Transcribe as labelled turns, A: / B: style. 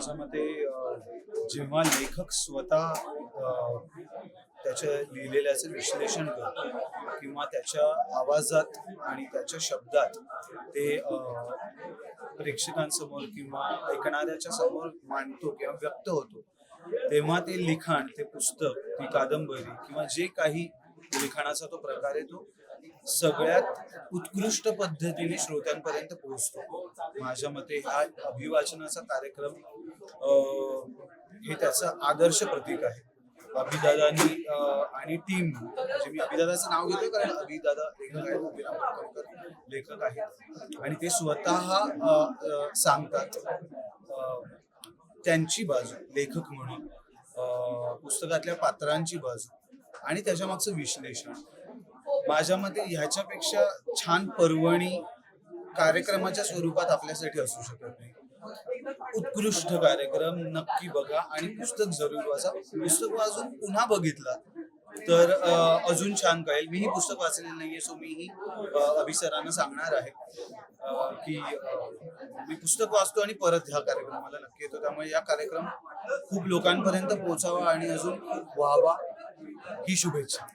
A: माझ्या मते जेव्हा लेखक स्वतः त्याच्या लिहिलेल्याचं विश्लेषण करतो किंवा त्याच्या आवाजात आणि त्याच्या शब्दात ते प्रेक्षकांसमोर किंवा ऐकणाऱ्याच्या समोर मांडतो किंवा व्यक्त होतो तेव्हा ते लिखाण ते पुस्तक ती कादंबरी किंवा जे काही लिखाणाचा तो प्रकार आहे तो सगळ्यात उत्कृष्ट पद्धतीने श्रोत्यांपर्यंत पोहोचतो. माझ्या मते हा अभिवाचनाचा कार्यक्रम हे त्याचं आदर्श प्रतीक आहे. अभिदादानी आणि टीम म्हणजे मी अभिदादाचं नाव घेतो कारण अभिदादा लेखक आहेत अभिराम लेखक आहेत. आणि ते स्वतः सांगतात. त्यांची बाजू लेखक म्हणून. पुस्तकातल्या पात्रांची बाजू. आणि त्याच्या मागचं विश्लेषण. माझ्या मते ह्याच्यापेक्षा छान पर्वणी कार्यक्रमाच्या स्वरूपात आपल्यासाठी असू शकत नाही. उत्कृष्ट कार्यक्रम नक्की बघा आणि पुस्तक जरूर वाचा. पुस्तक वाचून पुन्हा बघितला तर अजून छान कळेल. मी ही पुस्तक वाचलेलं नाहीये सो मीही अभिसरांना सांगणार आहे की मी पुस्तक वाचतो आणि परत ह्या कार्यक्रमाला नक्की येतो. त्यामुळे या कार्यक्रम खूप लोकांपर्यंत पोहोचावा आणि अजून व्हावा. ही शुभेच्छा.